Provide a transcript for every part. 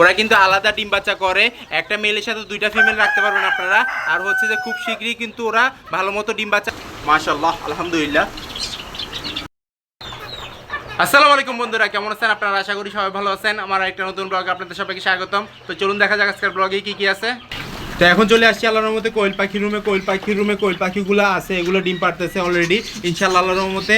ওরা কিন্তু আলাদা ডিম বাচ্চা করে। একটা মেলের সাথে দুইটা ফিমেল রাখতে পারবেন আপনারা। আর হচ্ছে যে খুব শীঘ্রই কিন্তু ওরা ভালো মতো ডিম বাচ্চা মাশাল্লাহ আলহামদুলিল্লাহ। আসসালামু আলাইকুম বন্ধুরা, কেমন আছেন আপনারা? আশা করি সবাই ভালো আছেন। আমার একটা নতুন ব্লগে আপনাদের সবাইকে স্বাগতম। তো চলুন দেখা যাক আজকের ব্লগে কি কি আছে। তো এখন চলে আসছি আল্লাহর মধ্যে কোয়েল পাখি রুমে। কোয়েল পাখির রুমে কোয়েল পাখিগুলো আছে, এগুলো ডিম পারতেছে অলরেডি ইনশাআল্লাহ আল্লাহর রহমতে।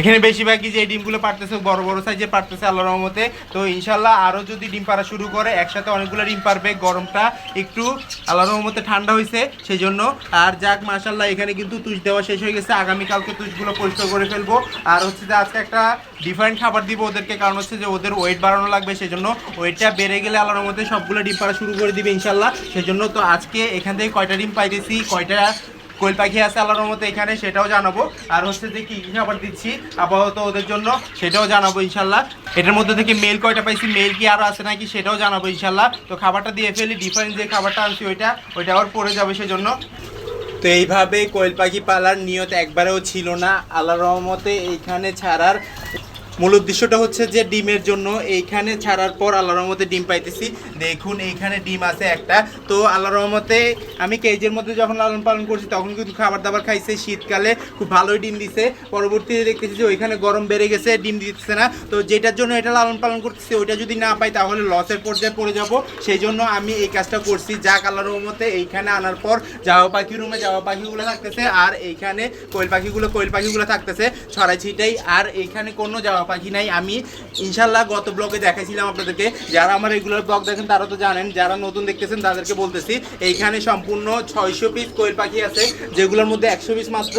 এখানে বেশিরভাগই যে ডিমগুলো পারতেছে, বড় বড় সাইজের পারতেছে আল্লাহর রহমতে। তো ইনশাল্লাহ আরও যদি ডিম পাড়া শুরু করে, একসাথে অনেকগুলো ডিম পারবে, গরমটা একটু আল্লাহর রহমতে ঠান্ডা হয়েছে সেই জন্য আর যাক মাশাল্লাহ এখানে কিন্তু তুষ দেওয়া শেষ হয়ে গেছে, আগামীকালকে তুষগুলো পরিষ্কার করে ফেলব। আর হচ্ছে যে আজকে একটা ডিফারেন্ট খাবার দিব ওদেরকে, কারণ হচ্ছে যে ওদের ওয়েট বাড়ানো লাগবে সেই জন্য ওয়েটটা বেড়ে গেলে আল্লাহর মধ্যে সবগুলো ডিম পাড়া শুরু করে দিবে ইনশাল্লাহ সেই জন্য তো আজকে এখান থেকে কয়টা ডিম পাইতেছি, কয়টা কোয়েল পাখি আছে আল্লাহর মতো এখানে, সেটাও জানাব। আর হচ্ছে যে কি খাবার দিচ্ছি, আপাতত ওদের জন্য, সেটাও জানাব ইনশাল্লাহ এটার মধ্যে থেকে মেল কয়টা পাইছি মেল কি আরও আছে নাকি, সেটাও জানাব ইনশাল্লাহ তো খাবারটা দিয়ে ফেলি ডিফারেন্ট যে খাবারটা আনছি ওইটা ওইটা আবার পড়ে যাবে সেজন্য। তো এইভাবে কোয়েল পাখি পালার নিয়ত একবারেও ছিল না। আল্লাহ রহমতে এইখানে ছাড়ার মূল উদ্দেশ্যটা হচ্ছে যে ডিমের জন্য এইখানে ছাড়ার পর আল্লাহ রহমতে ডিম পাইতেছি। দেখুন, এইখানে ডিম আছে একটা। তো আল্লাহ রহমতে আমি কেজের মধ্যে যখন লালন পালন করছি, তখন কিন্তু খাবার দাবার খাইছে। শীতকালে খুব ভালোই ডিম দিছে। পরবর্তীতে দেখতেছি যে ওইখানে গরম বেড়ে গেছে, ডিম দিতেছে না। তো যেটার জন্য এটা লালন পালন করতেছি, ওইটা যদি না পাই তাহলে লসের পর্যায়ে পড়ে যাব। সেই জন্য আমি এই কাজটা করছি। যাক আল্লাহ রহমতে এইখানে আনার পর জাওয়া পাখি রুমে জাওয়া পাখিগুলো থাকতেছে। আর এইখানে কোয়েল পাখিগুলো কোয়েল পাখিগুলো থাকতেছে। ছড়াই ছিটাই আর এইখানে কোনো জাওয়া পাখি নাই। আমি ইনশাল্লাহ গত ব্লগে দেখাইছিলাম আপনাদেরকে। যারা আমার রেগুলার ব্লগ দেখেন, তারা তো জানেন, যারা নতুন দেখতেছেন, তাদেরকে বলতেছি, এইখানে সম্পূর্ণ ছয়শো পিস কোয়েল পাখি আছে, যেগুলোর মধ্যে একশো পিস মাত্র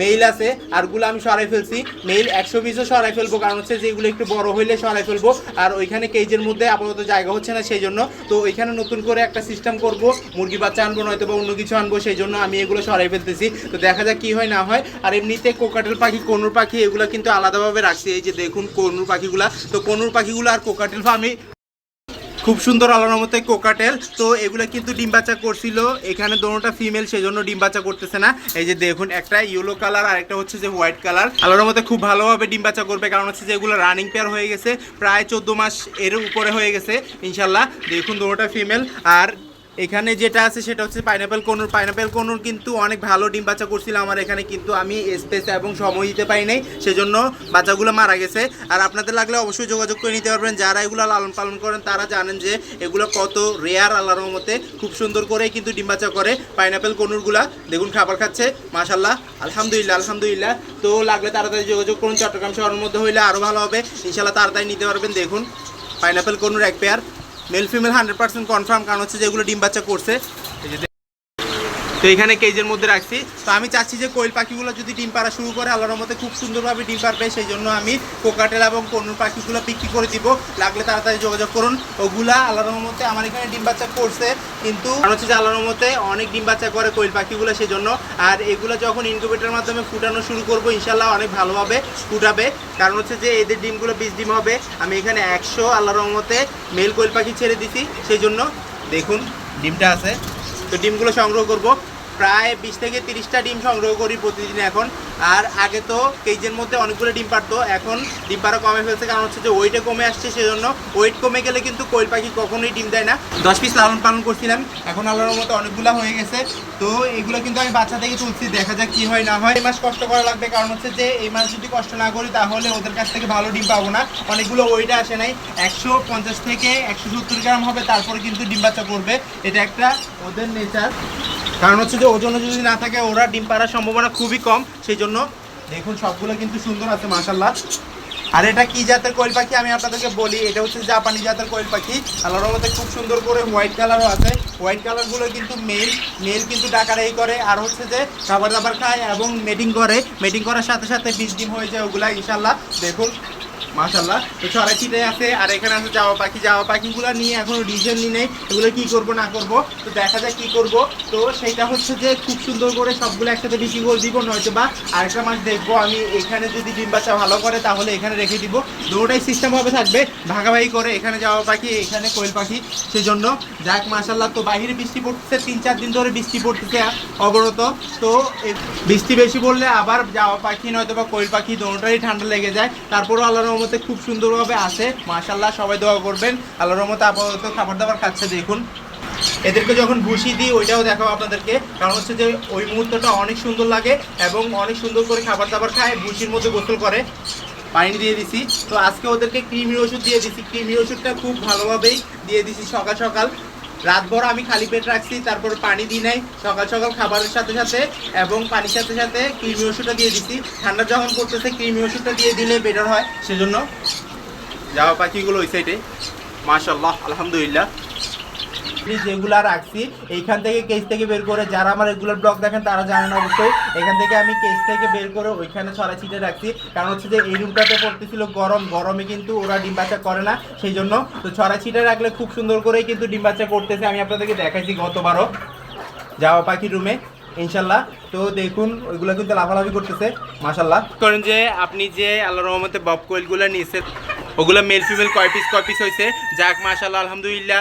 মেইল আছে আরগুলো আমি সরাই ফেলছি। মেইল একশো পিসও সরাই ফেলব, কারণ হচ্ছে যেগুলো একটু বড় হইলে সরাই ফেলব, আর ওইখানে কেজের মধ্যে আপাতত জায়গা হচ্ছে না সেই জন্য তো ওইখানে নতুন করে একটা সিস্টেম করব, মুরগি বাচ্চা আনব নয়তো বা অন্য কিছু আনব সেই জন্য আমি এগুলো সরাই ফেলতেছি। তো দেখা যাক কি হয়, না হয়। আর এমনিতে কোকাটেল পাখি, কনুর পাখি, এগুলো কিন্তু আলাদাভাবে রাখছি, এই যে দেখুন কনুর পাখিগুলা। তো কনুর পাখিগুলো আর কোকাটেল আমি খুব সুন্দর আলোর মতো কোকাটেল। তো এগুলো কিন্তু ডিম বাচ্চা করছিল। এখানে দোনোটা ফিমেল সেজন্য ডিম বাচ্চা করতেছে না। এই যে দেখুন, একটা ইয়েলো কালার আর একটা হচ্ছে যে হোয়াইট কালার আলোর মতো খুব ভালোভাবে ডিম বাচ্চা করবে, কারণ হচ্ছে যে এগুলো রানিং পেয়ার হয়ে গেছে। প্রায় চোদ্দ মাস এর উপরে হয়ে গেছে, ইনশাল্লাহ। দেখুন দোনোটা ফিমেল আর এখানে যেটা আছে সেটা হচ্ছে পাইনাপেল কোনুর। পাইনাপেল কোনুর কিন্তু অনেক ভালো ডিম বাচ্চা করছিল আমার এখানে, কিন্তু আমি স্পেস এবং সময় দিতে পারি নাই, সেজন্য বাচ্চাগুলো মারা গেছে। আর আপনাদের লাগলে অবশ্যই যোগাযোগ করে নিতে পারবেন। যারা এগুলো লালন পালন করেন, তারা জানেন যে এগুলো কত রেয়ার আল্লাহর মতে খুব সুন্দর করে কিন্তু ডিম বাচ্চা করে পাইনাপেল কোনুরগুলা। দেখুন, খাবার খাচ্ছে মাশাল্লাহ আলহামদুলিল্লাহ আলহামদুলিল্লাহ। তো লাগলে তাড়াতাড়ি যোগাযোগ করুন, চট্টগ্রাম শহরের মধ্যে হইলে আরও ভালো হবে। ইনশাল্লাহ তাড়াতাড়ি নিতে পারবেন, দেখুন। পাইনাপেল কোনুর এক pair male female hundred percent confirm কারণ হচ্ছে যেগুলো ডিম বাচ্চা করছে তো এখানে কেজের মধ্যে রাখছি। তো আমি চাচ্ছি যে কোয়েল পাখিগুলো যদি ডিম পাড়া শুরু করে, আল্লাহর মধ্যে খুব সুন্দরভাবে ডিম পারবে সেই জন্য আমি কোকাটেল এবং কনুর পাখিগুলো বিক্রি করে দিব। লাগলে তাড়াতাড়ি যোগাযোগ করুন। ওগুলা আল্লাহর মধ্যে আমার এখানে ডিম বাচ্চা করছে, কিন্তু হচ্ছে যে আল্লাহর মধ্যে অনেক ডিম বাচ্চা করে কোয়েল পাখিগুলো সেই জন্য আর এগুলো যখন ইনকিউবেটারের মাধ্যমে ফুটানো শুরু করব ইনশাল্লাহ অনেক ভালোভাবে ফুটাবে। কারণ হচ্ছে যে এদের ডিমগুলো বিশ ডিম হবে। আমি এখানে একশো আল্লাহর রহমতে মেল কোয়েল পাখি ছেড়ে দিছি, সেই জন্য দেখুন, ডিমটা আছে। তো ডিমগুলো সংগ্রহ করব। প্রায় বিশ থেকে তিরিশটা ডিম সংগ্রহ করি প্রতিদিন এখন। আর আগে তো কেজের মধ্যে অনেকগুলো ডিম পারতো এখন ডিম পাড়া কমে ফেলছে। কারণ হচ্ছে যে ওয়েটে কমে আসছে, সেজন্য ওয়েট কমে গেলে কিন্তু কোয়েল পাখি কখনোই ডিম দেয় না। দশ পিস লালন পালন করছিলাম, এখন আল্লাহর মতো অনেকগুলো হয়ে গেছে। তো এগুলো কিন্তু আমি বাচ্চা থেকে তুলছি, দেখা যাক কি হয় না হয়। এই মাস কষ্ট করা লাগবে, কারণ হচ্ছে যে এই মাস যদি কষ্ট না করি, তাহলে ওদের কাছ থেকে ভালো ডিম পাবো না। অনেকগুলো ওয়েটে আসে নাই, একশো পঞ্চাশ থেকে একশো সত্তর গ্রাম হবে, তারপরে কিন্তু ডিম বাচ্চা করবে এটা একটা ওদের নেচার কারণ হচ্ছে যে ওজন যদি না থাকে, ওরা ডিম পাড়ার সম্ভাবনা খুবই কম। সেই জন্য দেখুন, সবগুলো কিন্তু সুন্দর আছে মাসাল্লাহ আর এটা কি জাতের কোয়েল পাখি? আমি আপনাদেরকে বলি, এটা হচ্ছে জাপানি জাতের কোয়েল পাখি। আল্লাহর মধ্যে খুব সুন্দর করে হোয়াইট কালারও আছে। হোয়াইট কালারগুলো কিন্তু মেল মেল কিন্তু ডাকার এই করে। আর হচ্ছে যে খাবার দাবার খায় এবং মেটিং করে। মেটিং করার সাথে সাথে বিশ ডিম হয়ে যায় ওগুলা ইনশাল্লাহ দেখুন মাশাল্লাহ তো ছিটাই আছে, আর এখানে আছে জাওয়া পাখি। জাওয়া পাখিগুলো নিয়ে এখনও ডিজাইন নিয়ে নেই, এগুলো কি করব, না করব, তো দেখা যাক কি করব। তো সেটা হচ্ছে যে খুব সুন্দর করে সবগুলো একসাথে বিক্রি করে দিব, নয়তো বা আরেকটা মাস দেখব, আমি এখানে যদি ডিম বাচ্চা ভালো করে, তাহলে এখানে রেখে দিব। দুটোটাই সিস্টেম ভাবে থাকবে, ভাগাভাগি করে এখানে যাওয়া পাখি, এখানে কোয়েল পাখি সেই জন্য যাক মাশাল্লাহ তো বাইরে বৃষ্টি পড়তেছে, তিন চার দিন ধরে বৃষ্টি পড়তেছে অবরত তো বৃষ্টি বেশি পড়লে আবার যাওয়া পাখি, নয়তো বা কোয়েল পাখি দুটোটাই ঠান্ডা লেগে যায়। তারপরও আল্লাহর রহমতে খুব সুন্দরভাবে আছে। মাশাল্লাহ সবাই দোয়া করবেন। আল্লাহর রহমতে আপাতত খাবার দাবার খাচ্ছে, দেখুন। এদেরকে যখন ভুসি দিই, ওইটাও দেখাবো আপনাদেরকে। কারণ হচ্ছে যে, ওই মুহূর্তটা অনেক সুন্দর লাগে এবং অনেক সুন্দর করে খাবার দাবার খায় ভুসির মধ্যে গোসল করে। পানি দিয়ে দিছি। তো আজকে ওদেরকে ক্রিমির ওষুধ দিয়ে দিছি। ক্রিমির ওষুধটা খুব ভালোভাবেই দিয়ে দিছি সকাল সকাল। রাতভর আমি খালি পেট রাখছি, তারপর পানি দিই নাই, সকাল সকাল খাবারের সাথে সাথে এবং পানির সাথে সাথে কৃমি ওষুধটা দিয়ে দিচ্ছি ঠান্ডা যখন পড়তেছে, কৃমি ওষুধটা দিয়ে দিলে বেটার হয়, সেজন্য যাওয়া পাখিগুলো ওই সাইডে মাশাল্লাহ আলহামদুলিল্লাহ। যেগুলা রাখছি, এইখান থেকে কেস থেকে বের করে যারা আমার রেগুলার ব্লগ দেখেন তারা জানেন অবশ্যই। এখান থেকে আমি কেস থেকে বের করে ওইখানে ছড়া ছিটে রাখছি। কারণ হচ্ছে যে এই রুমটাতে পড়তেছিল গরম, গরমে কিন্তু ওরা ডিম বাচ্চা করে না, সেই জন্য তো ছড়া ছিটে রাখলে খুব সুন্দর করেই কিন্তু ডিম বাচ্চা করতেছে। আমি আপনাদেরকে দেখাইছি গতবারও। যাওয়া পাখি রুমে ইনশাল্লাহ। তো দেখুন, ওইগুলো কিন্তু লাফালাফি করতেছে, মাশাল্লাহ। করেন যে আপনি যে আল্লাহ রহমতে বব কোয়েলগুলো নিয়েছেন, ওগুলো মেল ফিমেল কয় পিস কয় পিস হয়েছে যাক, মাশাল্লাহ, আলহামদুলিল্লাহ।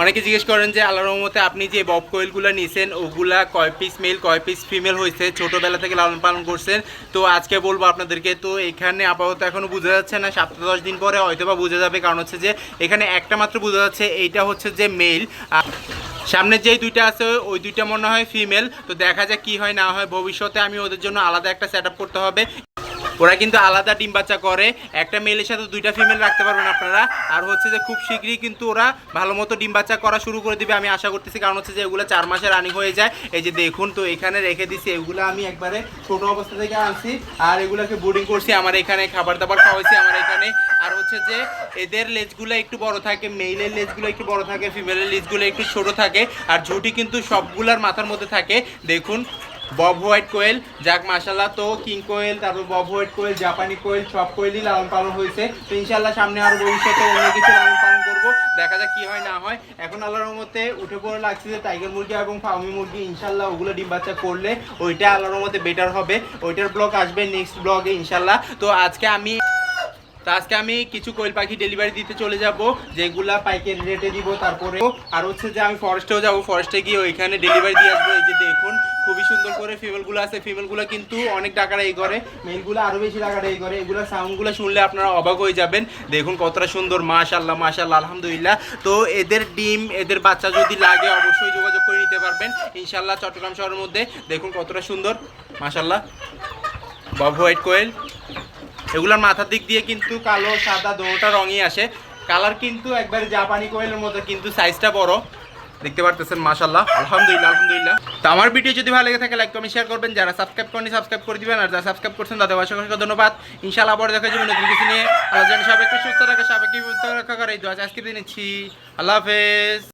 অনেকে জিজ্ঞেস করেন যে আল্লাহ রহমতে আপনি যে বব কোয়েলগুলো নিয়েছেন ওগুলা কয় পিস মেল কয় পিস ফিমেল হয়েছে ছোটোবেলা থেকে লালন পালন করছেন। তো আজকে বলব আপনাদেরকে, তো এখানে আপাতত এখনও বোঝা যাচ্ছে না সপ্তাহ দশ দিন পরে হয়তো বা বোঝা যাবে। কারণ হচ্ছে যে, এখানে একটা মাত্র বোঝা যাচ্ছে, এইটা হচ্ছে যে মেল সামনে যেই দুইটা আছে, ওই দুইটা মনে হয় ফিমেল তো দেখা যাক কি হয়, না হয়। ভবিষ্যতে আমি ওদের জন্য আলাদা একটা সেট করতে হবে। ওরা কিন্তু আলাদা ডিম বাচ্চা করে। একটা মেলের সাথে দুইটা ফিমেল রাখতে পারবেন আপনারা। আর হচ্ছে যে খুব শীঘ্রই কিন্তু ওরা ভালো মতো ডিম বাচ্চা করা শুরু করে দিবে, আমি আশা করতেছি। কারণ হচ্ছে যে এগুলো চার মাসে রানিং হয়ে যায়। এই যে দেখুন, তো এখানে রেখে দিছি, এগুলো আমি একবারে ছোট অবস্থা থেকে আনছি। আর এগুলোকে বোর্ডিং করছি, আমার এখানে খাবার দাবার খাওয়াইছি, আমার এখানে। আর হচ্ছে যে এদের লেজগুলো একটু বড় থাকে মেইলের লেজগুলো একটু বড় থাকে ফিমেলের লেজগুলো একটু ছোট থাকে। আর ঝুঁটি কিন্তু সবগুলার মাথার মধ্যে থাকে। দেখুন বব হোয়াইট কোয়েল যাক মাসাল্লাহ তো কিং কোয়েল তারপর বব হোয়াইট কোয়েল জাপানি কোয়েল সব কোয়েলই লালন পালন হয়েছে। তো ইনশাল্লাহ সামনে আরও ভবিষ্যতে অন্য কিছু লালন পালন করব। দেখা যাক কি হয়, না হয়। এখন আল্লাহর মধ্যে উঠে পড়ে লাগছে যে টাইগার মুরগি এবং ফার্মি মুরগি ইনশাল্লাহ ওগুলো ডিম বাচ্চা করলে ওইটা আল্লাহর মধ্যে বেটার হবে। ওইটার ব্লগ আসবে নেক্সট ব্লগে ইনশাল্লাহ তো আজকে আমি তো আজকে আমি কিছু কোয়েল পাখি ডেলিভারি দিতে চলে যাব, যেগুলা পাইকারি রেটে দিব তারপরে। আর হচ্ছে যে আমি ফরেস্টেও যাব ফরেস্টে গিয়ে ওইখানে ডেলিভারি দিয়ে আসব, এই যে দেখুন, খুবই সুন্দর করে ফিমেলগুলো আছে ফিমেলগুলো কিন্তু অনেক টাকার এই করে মেলগুলো আরও বেশি টাকার এই করে এগুলো সাউন্ডগুলো শুনলে আপনারা অবাক হয়ে যাবেন। দেখুন কতটা সুন্দর মাশাল্লাহ মাশাল্লাহ আলহামদুলিল্লাহ। তো এদের ডিম, এদের বাচ্চা যদি লাগে, অবশ্যই যোগাযোগ করে নিতে পারবেন। ইনশাল্লাহ চট্টগ্রাম শহরের মধ্যে, দেখুন কতটা সুন্দর মাশাল্লাহ বব হোয়াইট কোয়েল। এগুলোর মাথার দিক দিয়ে কিন্তু কালো, সাদা দোনোটা রঙই আসে। কালার কিন্তু একবারে জাপানি কোয়েলের মতো, কিন্তু সাইজটা বড়। দেখতে পারতেছেন মাশাল্লাহ আলহামদুলিল্লাহ আলহামদুলিল্লাহ। তো আমার ভিডিও যদি ভালো লেগে থাকে লাইক কমেন্ট শেয়ার করবেন। যারা সাবস্ক্রাইব করেনি সাবস্ক্রাইব করে দিবেন। আর যারা সাবস্ক্রাইব করছেন, তাদের অসংখ্য ধন্যবাদ। ইনশাআল্লাহ আবার দেখা যাবে নতুন কিছু নিয়ে। আল্লাহ যেন সবাইকে সুস্থ রাখে, সবাইকে রাখা করে। এই দোয়া আজকে দিনেছি আল্লাহ হাফেজ।